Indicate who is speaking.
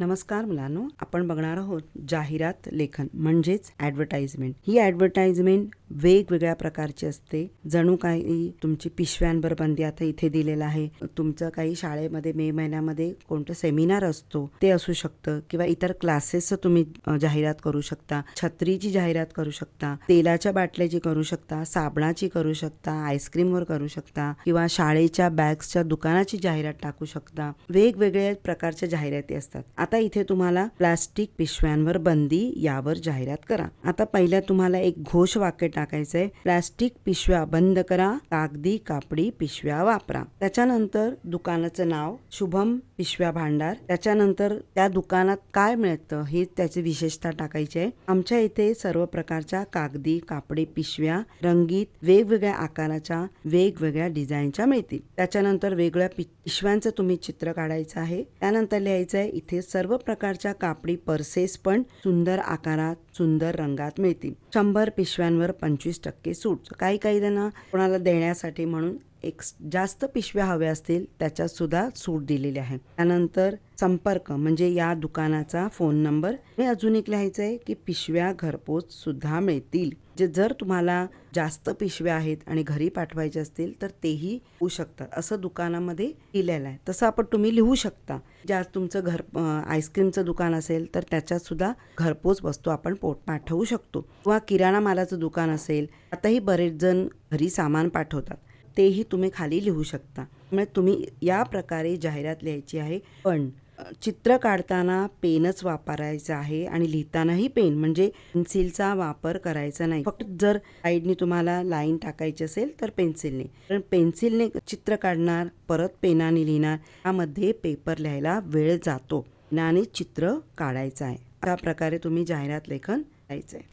Speaker 1: नमस्कार मुलांनो आपण बघणार आहोत जाहिरात लेखन म्हणजेच ॲडव्हर्टाइजमेंट ही ॲडव्हर्टाइजमेंट वेगवेगळ्या प्रकारची असते. जणू काही तुमची पिशव्यांवर बंदी आता इथे दिलेलं आहे. तुमचं काही शाळेमध्ये मे महिन्यामध्ये कोणतं सेमिनार असतो ते असू शकतं किंवा इतर क्लासेसचं तुम्ही जाहिरात करू शकता. छत्रीची जाहिरात करू शकता. तेलाच्या बाटल्याची करू शकता साबणाची करू शकता आईस्क्रीमवर करू शकता किंवा शाळेच्या बॅग्सच्या दुकानाची जाहिरात टाकू शकता. वेगवेगळ्या प्रकारच्या जाहिराती असतात. आता इथे तुम्हाला प्लास्टिक पिशव्यांवर बंदी यावर जाहिरात करा. आता पहिल्या तुम्हाला एक घोष वाक्य टाकायचं आहे प्लास्टिक पिशव्या बंद करा. कागदी कापडी पिशव्या वापरा. त्याच्यानंतर दुकानाचं नाव शुभम पिशव्या भांडार. त्याच्यानंतर त्या दुकानात काय मिळतं हे त्याची विशेषता टाकायची आहे आमच्या इथे सर्व प्रकारच्या कागदी कापडी पिशव्या रंगीत वेगवेगळ्या आकाराच्या वेगवेगळ्या डिझाईनच्या मिळतील. त्याच्यानंतर वेगळ्या पिशव्यांचं तुम्ही चित्र काढायचं आहे. त्यानंतर लिहायचं आहे इथे सर्व प्रकारच्या कापडी पर्सेस पण सुंदर आकारात सुंदर रंगात मिळतील. शंभर पिशव्यांवर पंचवीस टक्के सूट. काही काही जण कोणाला देण्यासाठी म्हणून एक जास्त पिशव्या हव्या असतील त्याच्यात सुद्धा सूट दिलेली आहे. त्यानंतर संपर्क म्हणजे या दुकानाचा फोन नंबर हे अजून एक लिहायचं आहे की पिशव्या घरपोच सुद्धा मिळतील. जे जर तुम्हाला जास्त पिशव्या आहेत आणि घरी पाठवायचे असतील तर तेही होऊ शकतात असं दुकानामध्ये लिहिलेलं आहे. तसं आपण तुम्ही लिहू शकता. ज्या तुमचं घर आईस्क्रीमचं दुकान असेल तर त्याच्यात सुद्धा घरपोच वस्तू आपण पोट पाठवू शकतो. किंवा किराणा मालाचं दुकान असेल आताही बरेच जण घरी सामान पाठवतात. तेही तुम्ही खाली लिहू शकता. म्हणजे तुम्ही या प्रकारे जाहिरात लिहायची आहे. पण चित्र काढताना पेनच वापरायचं आहे आणि लिहितानाही पेन म्हणजे पेन्सिलचा वापर करायचा नाही. फक्त जर साईडने तुम्हाला लाईन टाकायची असेल तर पेन्सिलने. कारण पेन्सिलने चित्र काढणार परत पेनाने लिहिणार यामध्ये पेपर लिहायला वेळ जातो. पेनाने चित्र काढायचं आहे. अशा प्रकारे तुम्ही जाहिरात लेखन करायचं आहे.